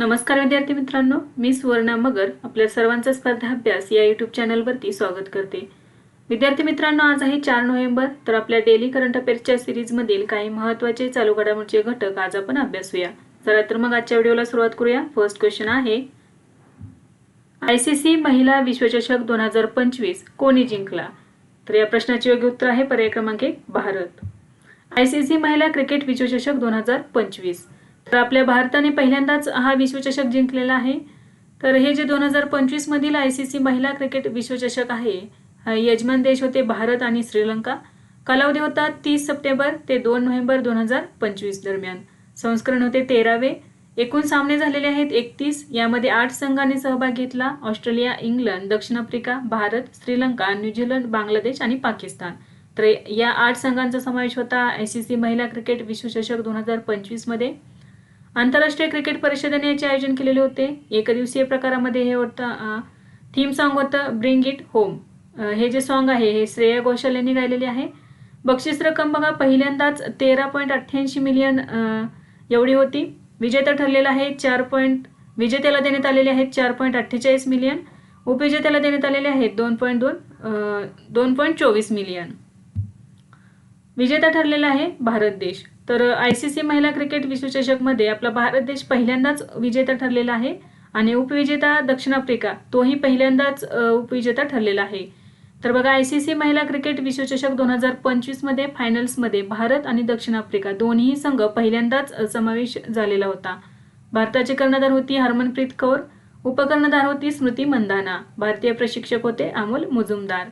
नमस्कार विद्यार्थी मित्रांनो मी सुवर्णा मगर आपल्या सर्वांचा स्पर्धा अभ्यास या यूट्यूब चॅनलवरती स्वागत करते. विद्यार्थी मित्रांनो आज आहे चार नोव्हेंबर तर आपल्या डेली करंट अफेअर्सच्या सिरीजमधील काही महत्त्वाचे चालू घडामोडीचे घटक आज आपण अभ्यासूया चला तर मग आजच्या व्हिडिओला सुरुवात करूया. फर्स्ट क्वेश्चन आहे आय सी सी महिला विश्वचषक दोन हजार पंचवीस कोणी जिंकला? तर या प्रश्नाचे योग्य उत्तर आहे पर्याय क्रमांक एक भारत. आय सी सी महिला क्रिकेट विश्वचषक दोन हजार पंचवीस. तर आपल्या भारताने पहिल्यांदाच हा विश्वचषक जिंकलेला आहे. तर हे जे दोन हजार पंचवीस मधील आय सी सी महिला क्रिकेट विश्वचषक आहे यजमान देश होते भारत आणि श्रीलंका. कालावधी होता तीस सप्टेंबर ते दोन नोव्हेंबर दोन हजार पंचवीस दरम्यान. संस्करण होते तेरावे. एकूण सामने झालेले आहेत एकतीस. यामध्ये आठ संघांनी सहभाग घेतला. ऑस्ट्रेलिया इंग्लंड दक्षिण Africa Bharat Sri Lanka New Zealand Bangladesh आणि पाकिस्तान. तर या आठ संघांचा समावेश होता आय सी सी महिला क्रिकेट विश्वचषक दोन हजार पंचवीसमध्ये आंतरराष्ट्रीय क्रिकेट परिषदेने याचे आयोजन केलेले होते. एकदिवसीय प्रकारामध्ये हे होतं थीम सॉन्ग होतं ब्रिंग इट होम हे जे सॉन्ग आहे हे श्रेया घोषाल यांनी गायलेले आहे. बक्षीस रक्कम बघा पहिल्यांदाच तेरा पॉईंट अठ्ठ्याऐंशी मिलियन एवढी होती. विजेता ठरलेला आहे चार पॉईंट विजेत्याला देण्यात आलेले आहेत चार पॉईंट अठ्ठेचाळीस मिलियन उपविजेत्याला देण्यात आलेले आहेत दोन पॉईंट दोन दोन पॉईंट चोवीस मिलियन विजेता ठरलेला आहे भारत देश. तर आय सी सी महिला क्रिकेट विश्वचषकमध्ये आपला भारत देश पहिल्यांदाच विजेता ठरलेला आहे आणि उपविजेता दक्षिण आफ्रिका तोही पहिल्यांदाच उपविजेता ठरलेला आहे. तर बघा आय सी सी महिला क्रिकेट विश्वचषक दोन हजार पंचवीसमध्ये फायनल्समध्ये भारत आणि दक्षिण आफ्रिका दोन्ही संघ पहिल्यांदाच समावेश झालेला होता. भारताची कर्णधार होती हरमनप्रीत कौर उपकर्णधार होती स्मृती मंदाना भारतीय प्रशिक्षक होते अमोल मुजुमदार.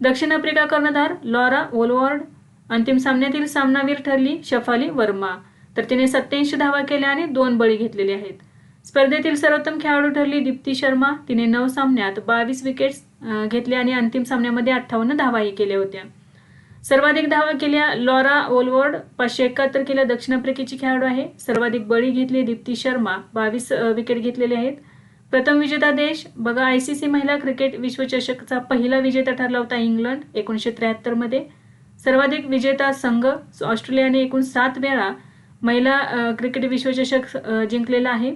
दक्षिण आफ्रिका कर्णधार लॉरा ओलवॉर्ड अंतिम सामन्यातील सामनावीर ठरली शफाली वर्मा. तर तिने सत्याऐंशी धावा केल्या आणि दोन बळी घेतलेले आहेत. स्पर्धेतील सर्वोत्तम खेळाडू ठरली दीप्ती शर्मा. तिने नऊ सामन्यात बावीस विकेट्स घेतल्या आणि अंतिम सामन्यामध्ये अठ्ठावन्न धावाही केल्या होत्या. सर्वाधिक धावा केल्या लॉरा ओलवर्ड. पाचशे एकाहत्तर केल्या दक्षिण आफ्रिकेची खेळाडू आहे. सर्वाधिक बळी घेतली दीप्ती शर्मा. बावीस विकेट घेतलेले आहेत. प्रथम विजेता देश. बघा आय सी सी महिला क्रिकेट विश्वचषकचा पहिला विजेता ठरला होता इंग्लंड एकोणीसशे त्र्याहत्तरमध्ये सर्वाधिक विजेता संघ ऑस्ट्रेलियाने एकूण सात वेळा महिला क्रिकेट विश्वचषक जिंकलेला आहे.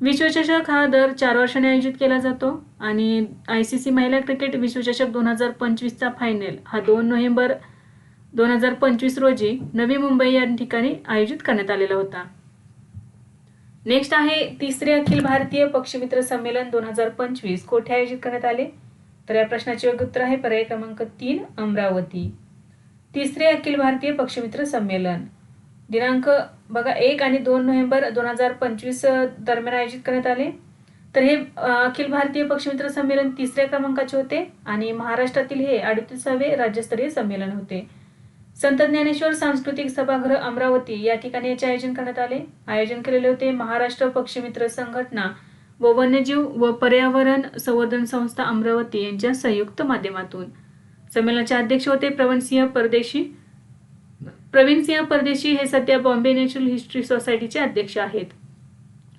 विश्वचषक हा दर चार वर्षाने आयोजित केला जातो आणि आय सी सी महिला क्रिकेट विश्वचषक दोन हजार पंचवीसचा फायनल हा दोन नोव्हेंबर दोन हजार पंचवीस रोजी नवी मुंबई या ठिकाणी आयोजित करण्यात आलेला होता. नेक्स्ट आहे तिसरे अखिल भारतीय पक्षमित्र संमेलन दोन हजार पंचवीस. कोठे आयोजित करण्यात आले? तर या प्रश्नाचे योग्य उत्तर आहे पर्याय क्रमांक तीन अमरावती. तिसरे अखिल भारतीय पक्षमित्र संमेलन. दिनांक बघा एक आणि दोन नोव्हेंबर दोन हजार पंचवीस दरम्यान आयोजित करण्यात आले. तर हे अखिल भारतीय पक्षमित्र संमेलन तिसऱ्या क्रमांकाचे होते आणि महाराष्ट्रातील हे अडतीसावे राज्यस्तरीय संमेलन होते. संत ज्ञानेश्वर सांस्कृतिक सभागृह अमरावती या ठिकाणी याचे आयोजन करण्यात आले. आयोजन केलेले होते महाराष्ट्र पक्षमित्र संघटना व वन्यजीव व पर्यावरण संवर्धन संस्था अमरावती यांच्या संयुक्त माध्यमातून. संमेलनाचे अध्यक्ष होते प्रवीणसिंह परदेशी. प्रवीणसिंह परदेशी हे सध्या बॉम्बे नॅचरल हिस्ट्री सोसायटीचे अध्यक्ष आहेत.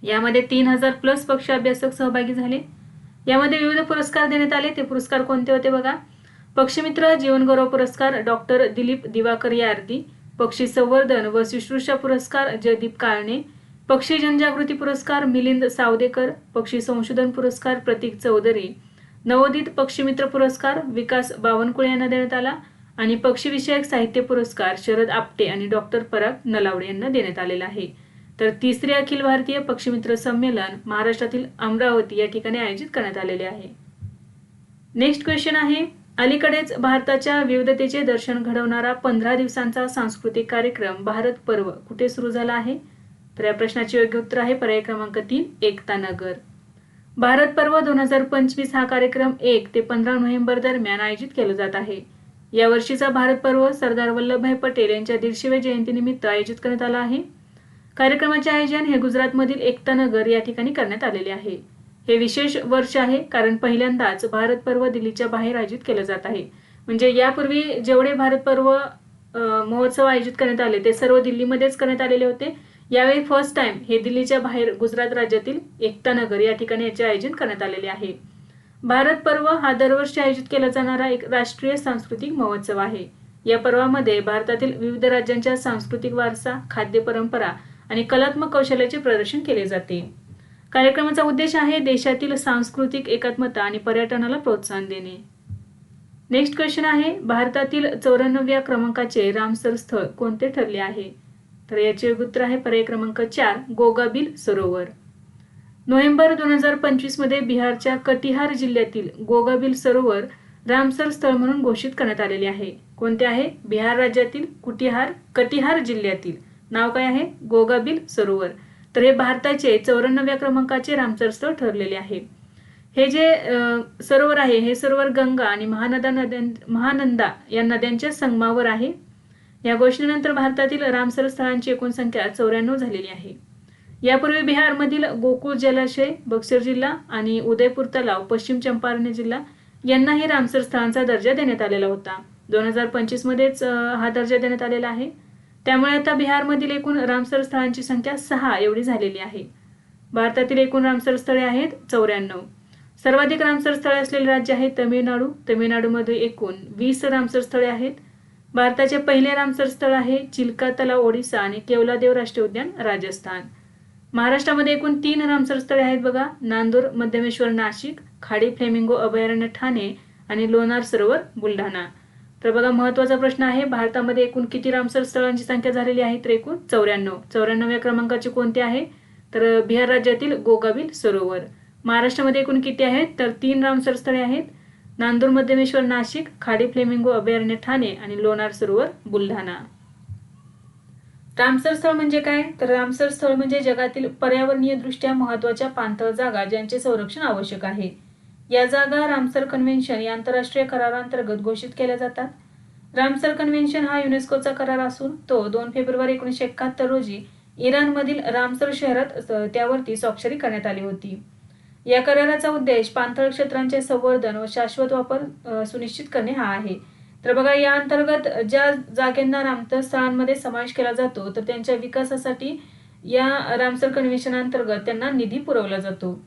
यामध्ये तीन हजार प्लस पक्ष अभ्यासक सहभागी झाले. यामध्ये विविध पुरस्कार देण्यात आले. ते पुरस्कार कोणते होते बघा? पक्षमित्र जीवनगौरव पुरस्कार डॉक्टर दिलीप दिवाकर यार्दी. पक्षी संवर्धन व शुश्रूषा पुरस्कार जयदीप काळणे. पक्षी जनजागृती पुरस्कार मिलिंद सावदेकर. पक्षी संशोधन पुरस्कार प्रतीक चौधरी. नवोदित पक्षीमित्र पुरस्कार विकास बावनकुळे यांना देण्यात आला आणि पक्षीविषयक साहित्य पुरस्कार शरद आपटे आणि डॉक्टर पराग नलावडे यांना देण्यात आलेला आहे. तर तिसरे अखिल भारतीय पक्षीमित्र संमेलन महाराष्ट्रातील अमरावती या ठिकाणी आयोजित करण्यात आलेले आहे. नेक्स्ट क्वेश्चन आहे अलीकडेच भारताच्या विविधतेचे दर्शन घडवणारा पंधरा दिवसांचा सांस्कृतिक कार्यक्रम भारत पर्व कुठे सुरू झाला आहे? तर या प्रश्नाचे योग्य उत्तर आहे पर्याय क्रमांक तीन एकता नगर. भारत पर्व दोन हजार पंचवीस हा कार्यक्रम एक ते पंधरा नोव्हेंबर दरम्यान आयोजित केला जात आहे. या वर्षीचा भारत पर्व सरदार वल्लभभाई पटेल यांच्या दीडशेव्या जयंतीनिमित्त आयोजित करण्यात आला आहे. कार्यक्रमाचे आयोजन हे गुजरातमधील एकतानगर या ठिकाणी करण्यात आलेले आहे. हे विशेष वर्ष आहे कारण पहिल्यांदाच भारत पर्व दिल्लीच्या बाहेर आयोजित केलं जात आहे. म्हणजे यापूर्वी जेवढे भारत पर्व महोत्सव आयोजित करण्यात आले ते सर्व दिल्लीमध्येच करण्यात आलेले होते. यावेळी फर्स्ट टाइम हे दिल्लीच्या बाहेर गुजरात राज्यातील एकता नगर या ठिकाणी याचे आयोजन करण्यात आलेले आहे. भारत पर्व हा दरवर्षी आयोजित केला जाणारा एक राष्ट्रीय सांस्कृतिक महोत्सव आहे. या पर्वामध्ये भारतातील विविध राज्यांच्या सांस्कृतिक वारसा खाद्य परंपरा आणि कलात्मक कौशल्याचे प्रदर्शन केले जाते. कार्यक्रमाचा उद्देश आहे देशातील सांस्कृतिक एकात्मता आणि पर्यटनाला प्रोत्साहन देणे. नेक्स्ट क्वेश्चन आहे भारतातील चौऱ्याण्णव्या क्रमांकाचे रामसर स्थळ कोणते ठरले आहे? तर याचे उत्तर आहे पर्याय क्रमांक चार गोगाबिल सरोवर. नोव्हेंबर दोन हजार पंचवीसमध्ये बिहारच्या कटिहार जिल्ह्यातील गोगाबिल सरोवर रामसर स्थळ म्हणून घोषित करण्यात आलेले आहे. कोणते आहे? बिहार राज्यातील कुटिहार कटिहार जिल्ह्यातील. नाव काय आहे? गोगाबिल सरोवर. तर हे भारताचे चौऱ्याण्णव्या क्रमांकाचे रामसर स्थळ ठरलेले आहे. हे जे सरोवर आहे हे सरोवर गंगा आणि महानदा नद्यां महानंदा या नद्यांच्या संगमावर आहे. या घोषणेनंतर भारतातील रामसर स्थळांची एकूण संख्या चौऱ्याण्णव झालेली आहे. यापूर्वी बिहारमधील गोकुळ जलाशय बक्सर जिल्हा आणि उदयपूर तलाव पश्चिम चंपारण जिल्हा यांनाही रामसर स्थळांचा दर्जा देण्यात आलेला होता. दोन हजार पंचवीसमध्येच हा दर्जा देण्यात आलेला आहे. त्यामुळे आता बिहारमधील एकूण रामसर स्थळांची संख्या सहा एवढी झालेली आहे. भारतातील एकूण रामसर स्थळे आहेत चौऱ्याण्णव. सर्वाधिक रामसर स्थळे असलेले राज्य आहे तमिळनाडू. तमिळनाडूमध्ये एकूण वीस रामसर स्थळे आहेत. भारताचे पहिले रामसर स्थळ आहे चिल्का तलाव ओडिसा आणि केवलादेव राष्ट्रीय उद्यान राजस्थान. महाराष्ट्रामध्ये एकूण तीन रामसर स्थळे आहेत बघा. नांदूर मध्यमेश्वर नाशिक खाडी फ्लेमिंगो अभयारण्य ठाणे आणि लोणार सरोवर बुलढाणा. तर बघा महत्त्वाचा प्रश्न आहे भारतामध्ये एकूण किती रामसर स्थळांची संख्या झालेली आहे? तर एकूण चौऱ्याण्णव. चौऱ्याण्णव्या क्रमांकाची कोणती आहे? तर बिहार राज्यातील गोगाविल सरोवर. महाराष्ट्रामध्ये एकूण किती आहेत? तर तीन रामसर स्थळे आहेत. नांदूर मध्यमेश्वर नाशिक खाडी फ्लेमिंगो अभयारण्य ठाणे आणि लोणार सरोवर बुलढाणा. रामसर स्थळ म्हणजे काय? तर रामसर स्थळ म्हणजे जगातील पर्यावरणीय दृष्ट्या महत्त्वाच्या पाणथळ जागा ज्यांचे संरक्षण आवश्यक आहे. या जागा रामसर कन्व्हेन्शन या आंतरराष्ट्रीय करारांतर्गत घोषित केल्या जातात. रामसर कन्व्हेन्शन हा युनेस्कोचा करार असून तो दोन फेब्रुवारी एकोणीसशे एकाहत्तर रोजी इराणमधील रामसर शहरात त्यावरती स्वाक्षरी करण्यात आली होती. या कराराचा उद्देश पाणथळ क्षेत्रांचे संवर्धन व शाश्वत वापर सुनिश्चित करणे हा आहे. तर बघा या अंतर्गत ज्या जागेंना रामसर स्थळांमध्ये समावेश केला जातो तर त्यांच्या विकासासाठी या रामसर कन्व्हेन्शन अंतर्गत त्यांना निधी पुरवला जातो.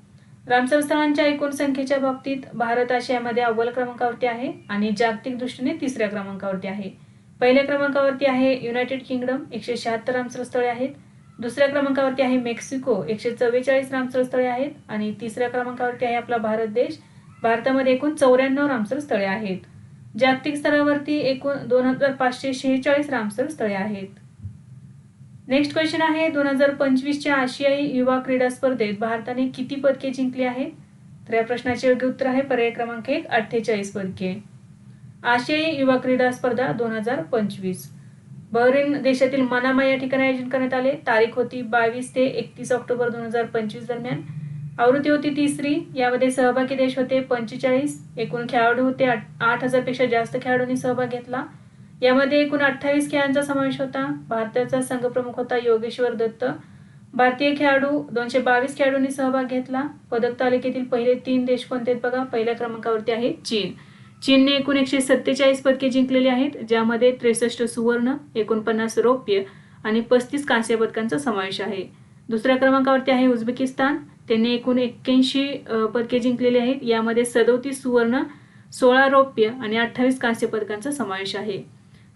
रामसर स्थळांच्या एकूण संख्येच्या बाबतीत भारत आशियामध्ये अव्वल क्रमांकावरती आहे आणि जागतिक दृष्टीने तिसऱ्या क्रमांकावरती आहे. पहिल्या क्रमांकावरती आहे युनायटेड किंगडम एकशे शहात्तर रामसर स्थळे आहेत. दुसऱ्या क्रमांकावरती आहे मेक्सिको. एकशे चव्वेचाळीस रामसर स्थळे आहेत आणि तिसऱ्या क्रमांकावरती आहे आपला भारत देश. भारतामध्ये एकूण चौऱ्याण्णव रामसर स्थळे आहेत. जागतिक स्तरावरती एकूण दोन हजार पाचशे शेहेचाळीस रामसर स्थळे आहेत. नेक्स्ट क्वेश्चन आहे दोन हजार पंचवीसच्या आशियाई युवा क्रीडा स्पर्धेत भारताने किती पदके जिंकली आहेत? तर या प्रश्नाचे योग्य उत्तर आहे पर्याय क्रमांक एक अठ्ठेचाळीस पदके. आशियाई युवा क्रीडा स्पर्धा दोन हजार पंचवीस. बहरीन देशातील मनामा या ठिकाणी आयोजन करण्यात आले. तारीख होती बावीस ते एकतीस ऑक्टोबर दोन हजार पंचवीस दरम्यान. आवृत्ती होती तिसरी. यामध्ये सहभागी देश होते पंचेचाळीस. एकूण खेळाडू होते आठ हजारपेक्षा जास्त खेळाडूंनी सहभाग घेतला. यामध्ये एकूण अठ्ठावीस खेळांचा समावेश होता. भारताचा संघ प्रमुख होता योगेश्वर दत्त. भारतीय खेळाडू दोनशे बावीस खेळाडूंनी सहभाग घेतला. पदक तालिकेतील पहिले तीन देश कोणते बघा? पहिल्या क्रमांकावरती आहे चीन. चीनने एकूण एकशे सत्तेचाळीस पदके जिंकलेली आहेत ज्यामध्ये त्रेसष्ट सुवर्ण एकोणपन्नास रौप्य आणि पस्तीस कांस्य पदकांचा समावेश आहे. दुसऱ्या क्रमांकावरती आहे उझबेकिस्तान. त्यांनी एकूण एक्क्याऐंशी पदके जिंकलेली आहेत. यामध्ये सदोतीस सुवर्ण सोळा रौप्य आणि अठ्ठावीस कांस्य पदकांचा समावेश आहे.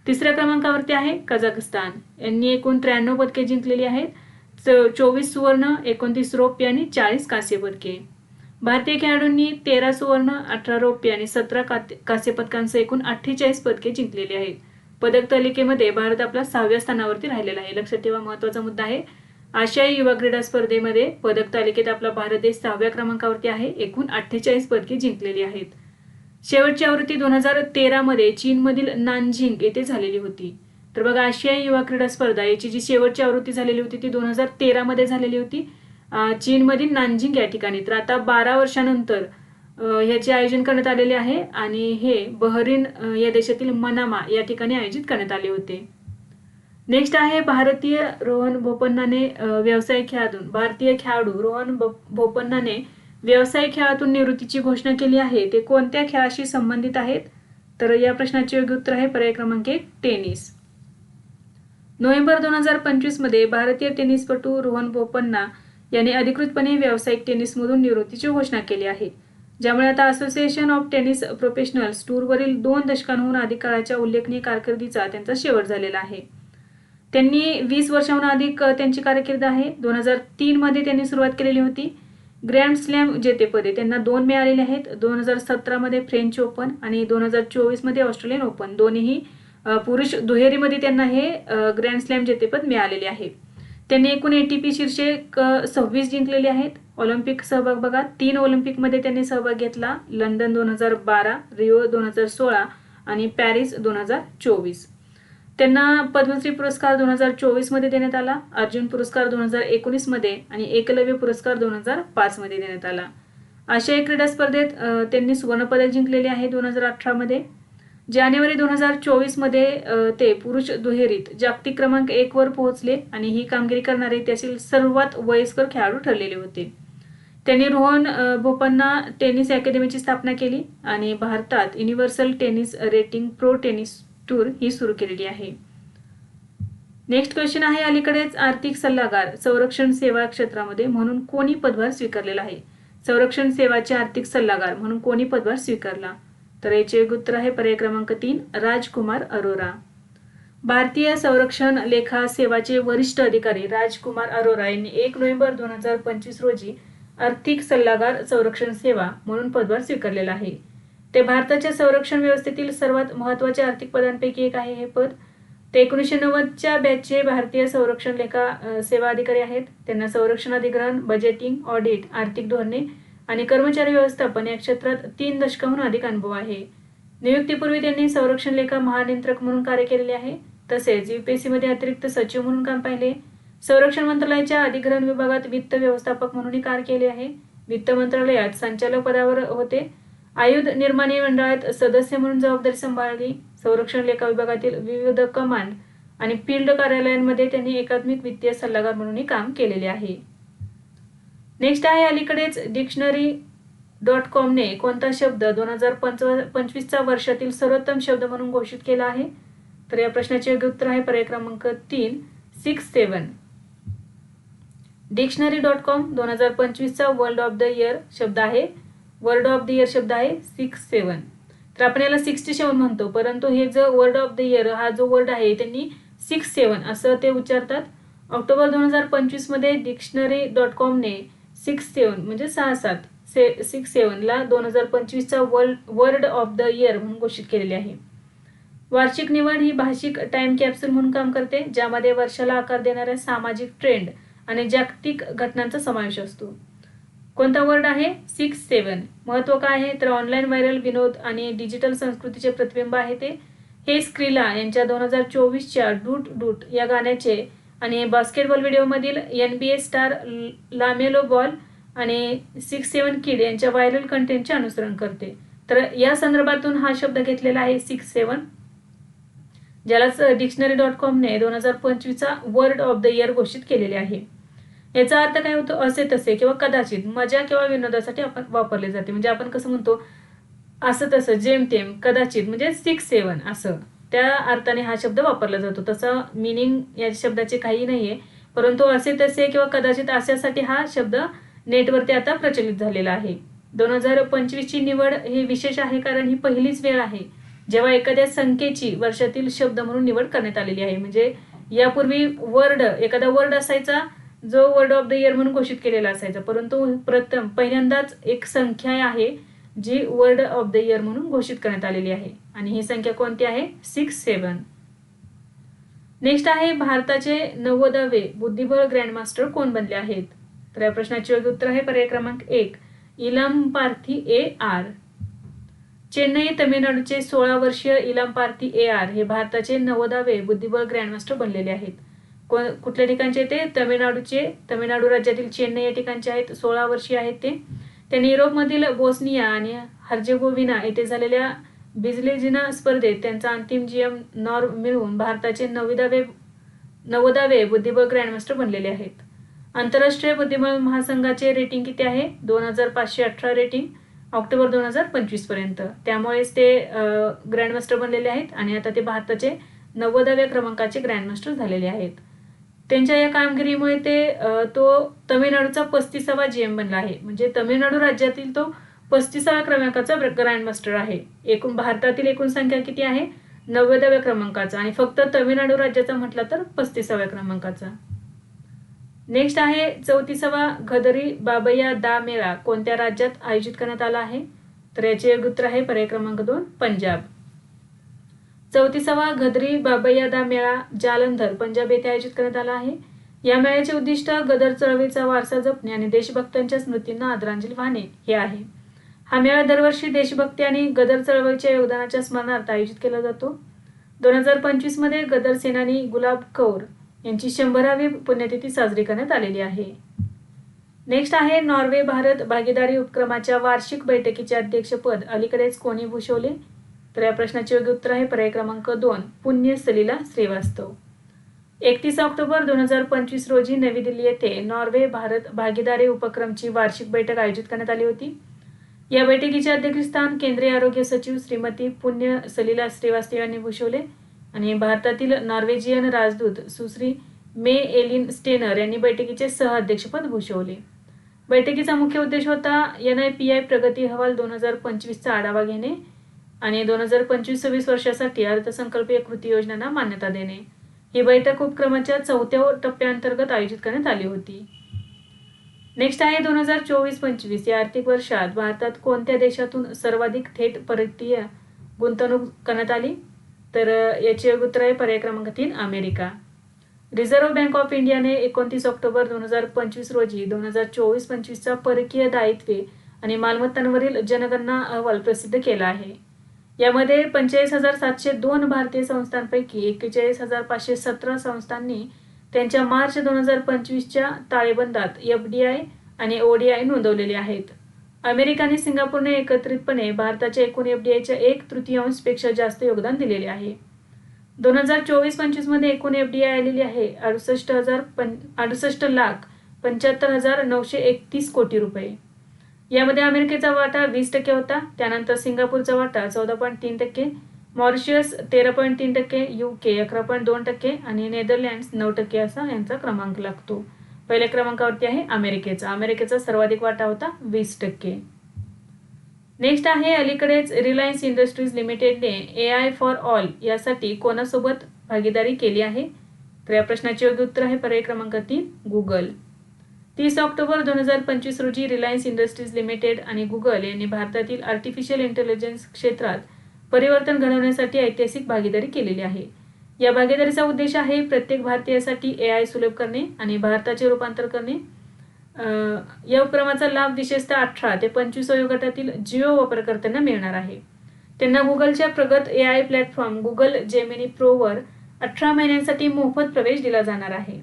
तिसऱ्या क्रमांकावरती आहे कझाकस्तान. यांनी एकूण त्र्याण्णव पदके जिंकलेली आहेत. च- चोवीस सुवर्ण एकोणतीस रौप्य आणि चाळीस कांस्य पदके. भारतीय खेळाडूंनी तेरा सुवर्ण अठरा रौप्य आणि सतरा कांस्य पदकांसह एकूण अठ्ठेचाळीस पदके जिंकलेली आहेत. पदक तालिकेमध्ये भारत आपला सहाव्या स्थानावरती राहिलेला आहे. लक्षात ठेवा महत्त्वाचा मुद्दा आहे. आशियाई युवा क्रीडा स्पर्धेमध्ये पदक तालिकेत आपला भारत देश सहाव्या क्रमांकावरती आहे. एकूण अठ्ठेचाळीस पदके जिंकलेली आहेत. शेवटची आवृत्ती दोन हजार तेरामध्ये चीनमधील नानझिंग येथे झालेली होती. तर बघा आशियाई युवा क्रीडा स्पर्धा याची जी शेवटची आवृत्ती झालेली होती ती दोन हजार तेरामध्ये झालेली होती. चीनमधील नानजिंग या ठिकाणी. तर आता बारा वर्षानंतर ह्याचे आयोजन करण्यात आलेले आहे आणि हे बहरीन या देशातील मनामा या ठिकाणी आयोजित करण्यात आले होते. नेक्स्ट आहे भारतीय रोहन बोपन्नाने व्यवसाय खेळातून. भारतीय खेळाडू रोहन बोपन्नाने व्यवसाय खेळातून निवृत्तीची घोषणा केली आहे. ते कोणत्या खेळाशी संबंधित आहेत? तर या प्रश्नाचे योग्य उत्तर आहे पर्याय क्रमांक एक टेनिस. नोव्हेंबर दोन हजार पंचवीसमध्ये भारतीय टेनिसपटू रोहन बोपन्ना यांनी अधिकृतपणे व्यावसायिक टेनिसमधून निवृत्तीची घोषणा केली आहे. ज्यामुळे आता असोसिएशन ऑफ टेनिस प्रोफेशनल्स टूरवरील दोन दशकांहून अधिक काळाच्या उल्लेखनीय कारकिर्दीचा त्यांचा शेवट झालेला आहे. त्यांनी वीस वर्षाहून अधिक त्यांची कारकीर्द आहे. दोन हजार तीनमध्ये त्यांनी सुरुवात केलेली होती. ग्रँड स्लॅम जेतेपदे त्यांना दोन मिळालेले आहेत. दोन हजार सतरामध्ये फ्रेंच ओपन आणि दोन हजार चोवीसमध्ये ऑस्ट्रेलियन ओपन दोन्हीही पुरुष दुहेरीमध्ये त्यांना हे ग्रँड स्लॅम जेतेपद मिळालेले आहे. त्यांनी एकूण एन टी पी शीर्षक सव्वीस जिंकलेले आहेत. ऑलिम्पिक सहभाग बघा तीन ऑलिम्पिकमध्ये त्यांनी सहभाग घेतला. लंडन दोन हजार बारा रिओ दोन हजार सोळा आणि पॅरिस दोन हजार चोवीस. त्यांना पद्मश्री पुरस्कार दोन हजार चोवीसमध्ये देण्यात आला अर्जुन पुरस्कार दोन हजार एकोणीसमध्ये आणि एकलव्य पुरस्कार दोन हजार पाचमध्ये देण्यात आला. आशियाई क्रीडा स्पर्धेत त्यांनी सुवर्णपदक जिंकलेले आहे दोन हजार अठरामध्ये. जानेवारी दोन हजार चोवीसमध्ये ते पुरुष दुहेरीत जागतिक क्रमांक एकवर पोहोचले आणि ही कामगिरी करणारे त्यातील सर्वात वयस्कर खेळाडू ठरलेले होते. त्यांनी रोहन बोपन्ना टेनिस अकॅडमीची स्थापना केली आणि भारतात universal tennis rating pro tennis tour ही सुरू केलेली आहे. नेक्स्ट क्वेश्चन आहे अलीकडेच आर्थिक सल्लागार संरक्षण सेवा क्षेत्रामध्ये म्हणून कोणी पदभार स्वीकारलेला आहे? संरक्षण सेवाचे आर्थिक सल्लागार म्हणून कोणी पदभार स्वीकारला? तर याचे गुत्र उत्तर आहे पर्याय क्रमांक तीन राजकुमार अरोरा. भारतीय संरक्षण लेखा सेवाचे वरिष्ठ अधिकारी राजकुमार अरोरा यांनी एक नोव्हेंबर दोन हजार पंचवीस रोजी आर्थिक सल्लागार संरक्षण सेवा म्हणून पदभार स्वीकारलेला आहे. ते भारताच्या संरक्षण व्यवस्थेतील सर्वात महत्त्वाच्या आर्थिक पदांपैकी एक आहे हे पद. ते एकोणीसशे नव्वदच्या बॅचचे भारतीय संरक्षण लेखा सेवा अधिकारी आहेत. त्यांना संरक्षण अधिग्रहण बजेटिंग ऑडिट आर्थिक धोरणे आणि कर्मचारी व्यवस्थापन या क्षेत्रात तीन दशकाहून अधिक अनुभव आहे. नियुक्तीपूर्वी त्यांनी संरक्षण लेखा महानियंत्रक म्हणून कार्य केलेले आहे. तसेच युपीएससी मध्ये अतिरिक्त सचिव म्हणून काम पाहिले. संरक्षण मंत्रालयाच्या अधिग्रहण विभागात वित्त व्यवस्थापक म्हणूनही कार्य केले आहे. वित्त मंत्रालयात संचालक पदावर होते. आयुध निर्माणी मंडळात सदस्य म्हणून जबाबदारी सांभाळली. संरक्षण लेखा विभागातील विविध कमांड आणि फील्ड कार्यालयांमध्ये त्यांनी एकात्मिक वित्तीय सल्लागार म्हणूनही काम केलेले आहे. नेक्स्ट आहे अलीकडेच डिक्शनरी डॉट कॉमने कोणता शब्द दोन हजार पंचवीसचा वर्षातील सर्वोत्तम शब्द म्हणून घोषित केला आहे? तर या प्रश्नाचे योग्य उत्तर आहे पर्याय क्रमांक तीन six seven dictionary dot com दोन हजार पंचवीसचा वर्ल्ड ऑफ द इयर शब्द आहे. वर्ड ऑफ द इयर शब्द आहे सिक्स सेवन तर आपण याला सिक्स्टी सेवन म्हणतो परंतु हे जो वर्ड ऑफ द इयर हा जो वर्ड आहे त्यांनी सिक्स सेवन असं ते उच्चारतात. ऑक्टोबर दोन हजार पंचवीसमध्ये डिक्शनरी डॉट कॉमने सिक्स सेवन म्हणजे सहा सात. से सिक्स सेवनला दोन हजार पंचवीसचा world word of the year म्हणून घोषित केलेले आहे. वार्षिक निवड ही भाषिक टाइम कॅप्सूल म्हणून काम करते ज्यामध्ये वर्षाला आकार देणाऱ्या सामाजिक ट्रेंड आणि जागतिक घटनांचा समावेश असतो. कोणता वर्ड आहे? सिक्स सेवन महत्त्व काय आहे? तर ऑनलाईन व्हायरल विनोद आणि डिजिटल संस्कृतीचे प्रतिबिंब आहे ते. हे स्क्रीला यांच्या दोन हजार चोवीसच्या डूट डूट या गाण्याचे आणि basketball व्हिडिओमधील N B A star LaMelo Ball आणि सिक्स सेवन किड यांच्या व्हायरल कंटेंटचे अनुसरण करते. तर या संदर्भातून हा शब्द घेतलेला आहे सिक्स सेवन ज्यालाच डिक्शनरी डॉट कॉमने दोन हजार पंचवीसचा वर्ड ऑफ द इयर घोषित केलेले आहे. याचा अर्थ काय होतो? असे तसे किंवा कदाचित मजा किंवा विनोदासाठी आपण वापरले जाते. म्हणजे आपण कसं म्हणतो? असं तसं जेमतेम कदाचित म्हणजे सिक्स सेवन असं. त्या अर्थाने हा शब्द वापरला जातो. तसं मिनिंग या शब्दाचे काही आहे परंतु असे तसे किंवा कदाचित अशासाठी हा शब्द नेटवरती आता प्रचलित झालेला आहे. दोन हजार पंचवीसची निवड ही विशेष आहे कारण ही पहिलीच वेळ आहे. जेव्हा एखाद्या संख्येची वर्षातील शब्द म्हणून निवड करण्यात आलेली आहे. म्हणजे यापूर्वी वर्ड एखादा वर्ड असायचा जो वर्ड ऑफ द इयर म्हणून घोषित केलेला असायचा. परंतु प्रथम पहिल्यांदाच एक संख्या आहे. जी वर्ड ऑफ द इयर म्हणून घोषित करण्यात आलेली आहे. आणि ही संख्या कोणती आहे? सिक्स सेवन नेक्स्ट आहे भारताचे नव्वदावे बुद्धिबळ ग्रँडमास्टर कोण बनले आहेत? तर या प्रश्नाचे योग्य उत्तर आहे पर्याय क्रमांक एक इलाम पार्थी ए आर. चेन्नई तमिळनाडूचे सोळा वर्षीय इलाम पार्थी ए आर हे भारताचे नव्वदावे बुद्धिबळ ग्रँडमास्टर बनलेले आहेत. कोण कुठल्या ठिकाणचे ते? तमिळनाडूचे तमिळनाडू राज्यातील चेन्नई या ठिकाणचे आहेत. सोळा वर्षीय आहेत ते. त्यांनी युरोपमधील बोस्निया आणि हर्जेगोविना येथे झालेल्या बिजलेजिना स्पर्धेत त्यांचा अंतिम जीएम नॉर मिळवून भारताचे नवदावे नवदावे बुद्धिबळ ग्रँडमास्टर बनलेले आहेत. आंतरराष्ट्रीय बुद्धिबळ महासंघाचे रेटिंग किती आहे? दोन हजार पाचशे अठरा रेटिंग ऑक्टोबर दोन हजार पंचवीसपर्यंत त्यामुळेच ते ग्रँडमास्टर बनलेले आहेत आणि आता ते भारताचे नव्वदाव्या क्रमांकाचे ग्रँडमास्टर झालेले आहेत. त्यांच्या या कामगिरीमुळे ते तो तमिळनाडूचा पस्तीसावा जी एम बनला आहे. म्हणजे तमिळनाडू राज्यातील तो पस्तीसाव्या क्रमांकाचा ग्रँडमास्टर आहे. एकूण भारतातील एकूण संख्या किती आहे? नव्वदाव्या क्रमांकाचा. आणि फक्त तमिळनाडू राज्याचा म्हटलं तर पस्तीसाव्या क्रमांकाचा. नेक्स्ट आहे चौतीसावा घदरी बाबया दा मेळा. कोणत्या राज्यात आयोजित करण्यात आला आहे? तर याचे उत्तर आहे. पर्याय क्रमांक दोन पंजाब. चौतीसावा घदरी बाबयादा मेळा जालंधर पंजाब येथे आयोजित करण्यात आला आहे. या मेळ्याचे उद्दिष्ट गदर चळवळीचा वारसा जपणे आणि देशभक्तांच्या स्मृतींना आदरांजली वाहणे हे आहे. हा मेळा दरवर्षी देशभक्ती आणि गदर चळवळीच्या योगदानाच्या स्मरणार्थ आयोजित केला जातो. दोन हजार पंचवीसमध्ये गदर सेनानी गुलाब कौर यांची शंभरावी पुण्यतिथी साजरी करण्यात आलेली आहे. नेक्स्ट आहे नॉर्वे भारत भागीदारी उपक्रमाच्या वार्षिक बैठकीचे अध्यक्षपद. अलीकडेच कोणी भूषवले? तर या प्रश्नाचे योग्य उत्तर आहे पर्याय क्रमांक दोन पुण्य सलीला श्रीवास्तव. एकतीस ऑक्टोबर दोन हजार पंचवीस रोजी नवी दिल्ली येथे नॉर्वे भारत भागीदारी उपक्रमची वार्षिक बैठक आयोजित करण्यात आली होती. या बैठकीचे अध्यक्षस्थान केंद्रीय आरोग्य सचिव श्रीमती पुण्य सलीला श्रीवास्तव यांनी भूषवले आणि भारतातील नॉर्वेजियन राजदूत सुश्री मे एलिन स्टेनर यांनी बैठकीचे सहअध्यक्षपद भूषवले. बैठकीचा मुख्य उद्देश होता एन आय पी आय प्रगती अहवाल दोन हजार पंचवीसचा आढावा घेणे आणि दोन हजार पंचवीस सव्वीस वर्षासाठी अर्थसंकल्पीय कृती योजनांना मान्यता देणे. ही बैठक उपक्रमाच्या चौथ्या टप्प्याअंतर्गत आयोजित करण्यात आली होती. नेक्स्ट आहे दोन हजार चोवीस पंचवीस. या आर्थिक वर्षात भारतात कोणत्या देशातून सर्वाधिक थेट परकीय गुंतवणूक करण्यात आली? तर याचे योग्य उत्तर आहे पर्याय क्रमांक तीन अमेरिका. रिझर्व्ह बँक ऑफ इंडियाने एकोणतीस ऑक्टोबर दोन हजार पंचवीस रोजी दोन हजार चोवीस पंचवीसचा परकीय दायित्वे आणि मालमत्तांवरील जनगणना अहवाल प्रसिद्ध केला आहे. यामध्ये पंचेचाळीस हजार सातशे दोन भारतीय संस्थांपैकी एक्केचाळीस हजार पाचशे सतरा संस्थांनी त्यांच्या मार्च दोन हजार पंचवीसच्या ताळेबंदात एफ डी आय आणि ओडीआय नोंदवलेले आहेत. अमेरिका आणि सिंगापूरने एकत्रितपणे भारताच्या एकूण एफ डी आयच्या एक तृतीयांशपेक्षा जास्त योगदान दिलेले आहे. दोन हजार चोवीस पंचवीसमध्ये एकूण एफ डी आय आलेली आहे अडुसष्ट हजार पं अडुसष्ट लाख पंच्याहत्तर हजार नऊशे एकतीस कोटी रुपये. यामध्ये अमेरिकेचा वाटा वीस टक्के होता. त्यानंतर सिंगापूरचा वाटा चौदा पॉईंट तीन टक्के मॉरिशियस तेरा पॉईंट तीन टक्के यू के अकरा पॉईंट दोन टक्के आणि नेदरलँड्स नऊ टक्के असा यांचा क्रमांक लागतो. पहिल्या क्रमांकावरती आहे अमेरिकेचा. अमेरिकेचा सर्वाधिक वाटा होता वीस टक्के. नेक्स्ट आहे अलीकडेच रिलायन्स इंडस्ट्रीज लिमिटेडने ए आय फॉर ऑल यासाठी कोणासोबत भागीदारी केली आहे? तर या प्रश्नाचे योग्य उत्तर आहे पर्याय क्रमांक तीन गुगल तीस ऑक्टोबर दोन हजार पंचवीस रोजी रिलायन्स इंडस्ट्रीज लिमिटेड आणि गुगल यांनी भारतातील आर्टिफिशियल इंटेलिजन्स क्षेत्रात परिवर्तन घडवण्यासाठी ऐतिहासिक भागीदारी केलेली आहे. या भागीदारीचा उद्देश आहे प्रत्येक भारतीयासाठी ए आय सुलभ करणे आणि भारताचे रूपांतर करणे. या उपक्रमाचा लाभ विशेषतः अठरा ते पंचवीस वयोगटातील जिओ वापरकर्त्यांना मिळणार आहे. त्यांना गुगलच्या प्रगत A I platform Google Gemini प्रोवर अठरा महिन्यांसाठी मोफत प्रवेश दिला जाणार आहे.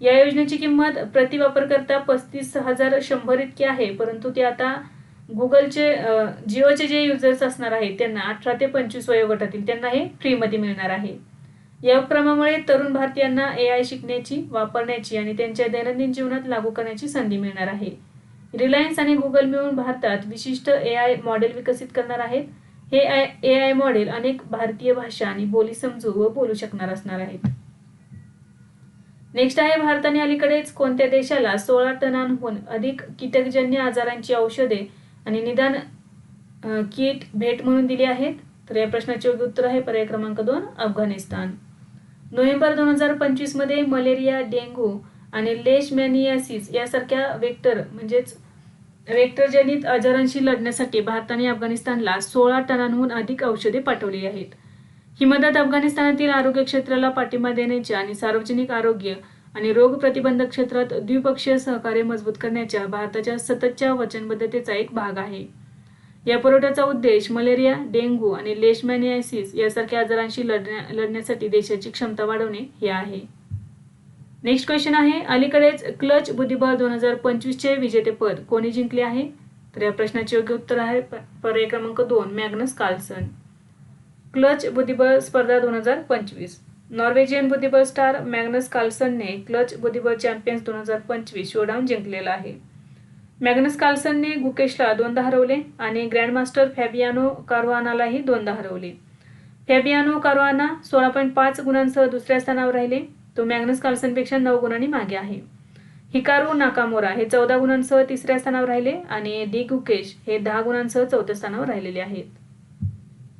या योजनेची किंमत प्रति वापरकर्ता पस्तीस हजार शंभर इतकी आहे परंतु ते आता गुगलचे जिओचे जे युजर्स असणार आहेत त्यांना अठरा ते पंचवीस वयोगटातील त्यांना हे फ्रीमध्ये मिळणार आहे. या उपक्रमामुळे तरुण भारतीयांना ए आय शिकण्याची वापरण्याची आणि त्यांच्या दैनंदिन जीवनात लागू करण्याची संधी मिळणार आहे. रिलायन्स आणि गुगल मिळून भारतात विशिष्ट ए आय मॉडेल विकसित करणार आहेत. हे ए आय मॉडेल अनेक भारतीय भाषा आणि बोली समजू व बोलू शकणार असणार आहेत. नेक्स्ट आहे भारताने अलीकडेच कोणत्या देशाला सोळा टनांहून अधिक कीटकजन्य आजारांची औषधे आणि निदान किट भेट म्हणून दिली आहेत? तर या प्रश्नाचे योग्य उत्तर आहे पर्याय क्रमांक दोन अफगाणिस्तान. नोव्हेंबर दोन हजार पंचवीसमध्ये मलेरिया डेंग्यू आणि लेशमॅनियासिस यासारख्या वेक्टर म्हणजेच वेक्टरजनित आजारांशी लढण्यासाठी भारताने अफगाणिस्तानला सोळा टनांहून अधिक औषधे पाठवली आहेत. ही मदत अफगाणिस्तानातील आरोग्य क्षेत्राला पाठिंबा देण्याच्या आणि सार्वजनिक आरोग्य आणि रोग प्रतिबंधक क्षेत्रात द्विपक्षीय सहकार्य मजबूत करण्याच्या भारताच्या सततच्या वचनबद्धतेचा एक भाग आहे. या पुरवठ्याचा उद्देश मलेरिया डेंग्यू आणि लेशमॅनियासिस यासारख्या आजारांशी लढण्या लढण्यासाठी देशाची क्षमता वाढवणे हे आहे. नेक्स्ट क्वेश्चन आहे अलीकडेच क्लच बुद्धिबळ दोन हजार पंचवीसचे विजेतेपद कोणी जिंकले आहे? तर या प्रश्नाचे योग्य उत्तर आहे पर्याय क्रमांक दोन मॅग्नस कार्लसन. क्लच बुद्धिबळ स्पर्धा दोन हजार पंचवीस. नॉर्वेजियन बुद्धिबळ स्टार मॅग्नस कार्लसनने क्लच बुद्धिबळ चॅम्पियन्स दोन हजार पंचवीस शोडाऊन जिंकलेला आहे. मॅग्नस कार्लसनने गुकेशला दोनदा हरवले आणि ग्रँडमास्टर फॅबियानो कारवानालाही दोनदा हरवले. फॅबियानो कारवाना सोळा पॉईंट पाच गुणांसह दुसऱ्या स्थानावर राहिले. तो मॅग्नस कार्लसनपेक्षा नऊ गुणांनी मागे आहे. हिकारू नाकामोरा हे चौदा गुणांसह तिसऱ्या स्थानावर राहिले आणि डी गुकेश हे दहा गुणांसह चौथ्या स्थानावर राहिलेले आहेत.